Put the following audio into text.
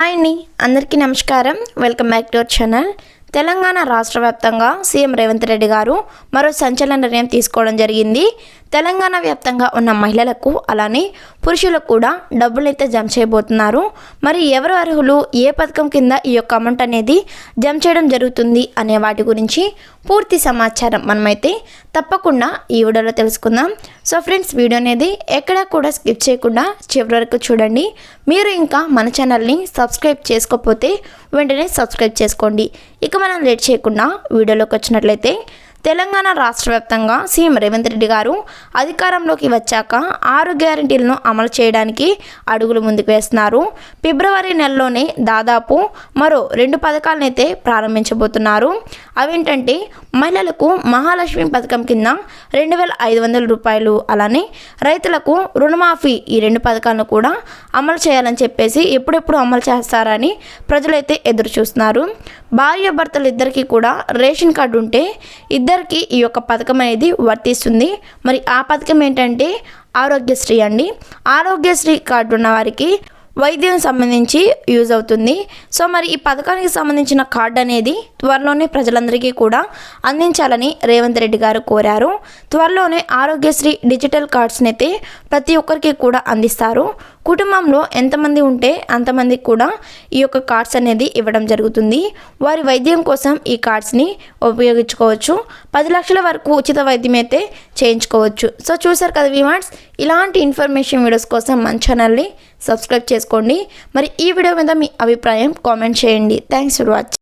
Hi అండి. అందరికీ నమస్కారం. Welcome back to our channel. Telangana రాష్ట్ర వ్యాప్తంగా సీఎం రేవంత్ రెడ్డి గారు మరో సంచలన నిర్ణయం తీసుకోవడం జరిగింది. తెలంగాణ వ్యాప్తంగా ఉన్న మహిళలకు అలానే పురుషులకు కూడా డబ్బులైతే జమ చేయబోతున్నారు. మరి ఎవరు అర్హులు? ఏ పథకం కింద ఈ యొక్క అమౌంట్ అనేది జమ చేయడం జరుగుతుంది అనే వాటి గురించి పూర్తి సమాచారం మనమైతే తప్పకుండా ఈ వీడియోలో తెలుసుకుందాం. సో ఫ్రెండ్స్ వీడియో అనేది ఎక్కడా కూడా స్కిప్ చేయకుండా చివరి వరకు చూడండి. మీరు ఇంకా మన ఛానల్ని సబ్స్క్రైబ్ చేసుకోకపోతే వెంటనే సబ్స్క్రైబ్ చేసుకోండి. ఇక మనం లేట్ చేయకుండా వీడియోలోకి వచ్చినట్లయితే తెలంగాణ రాష్ట్ర వ్యాప్తంగా సీఎం రేవంత్ రెడ్డి గారు అధికారంలోకి వచ్చాక ఆరు గ్యారంటీలను అమలు చేయడానికి అడుగులు ముందుకు వేస్తున్నారు. ఫిబ్రవరి నెలలోనే దాదాపు మరో రెండు పథకాలనైతే ప్రారంభించబోతున్నారు. అవేంటంటే మహిళలకు మహాలక్ష్మి పథకం కింద రెండు వేల ఐదు వందల రూపాయలు అలానే రైతులకు రుణమాఫీ ఈ రెండు పథకాలను కూడా అమలు చేయాలని చెప్పేసి ఎప్పుడెప్పుడు అమలు చేస్తారని ప్రజలైతే ఎదురు చూస్తున్నారు భార్య భర్తలు ఇద్దరికీ కూడా రేషన్ కార్డు ఉంటే ఇద్దరు అందరికీ ఈ యొక్క పథకం అనేది వర్తిస్తుంది. మరి ఆ పథకం ఏంటంటే ఆరోగ్యశ్రీ అండి. ఆరోగ్యశ్రీ కార్డు ఉన్న వారికి వైద్యం సంబంధించి యూజ్ అవుతుంది. సో మరి ఈ పథకానికి సంబంధించిన కార్డు అనేది త్వరలోనే ప్రజలందరికీ కూడా అందించాలని రేవంత్ రెడ్డి గారు కోరారు. త్వరలోనే ఆరోగ్యశ్రీ డిజిటల్ కార్డ్స్ని అయితే ప్రతి ఒక్కరికి కూడా అందిస్తారు. కుటుంబంలో ఎంతమంది ఉంటే అంతమందికి కూడా ఈ యొక్క కార్డ్స్ అనేది ఇవ్వడం జరుగుతుంది. వారి వైద్యం కోసం ఈ కార్డ్స్ని ఉపయోగించుకోవచ్చు. పది లక్షల వరకు ఉచిత వైద్యం అయితే చేయించుకోవచ్చు. సో చూసారు కదా విమార్ట్స్ ఇలాంటి ఇన్ఫర్మేషన్ వీడియోస్ కోసం మన ఛానల్ని సబ్స్క్రైబ్ చేసుకోండి. మరి ఈ వీడియో మీద మీ అభిప్రాయం కామెంట్ చేయండి. Thanks for watching.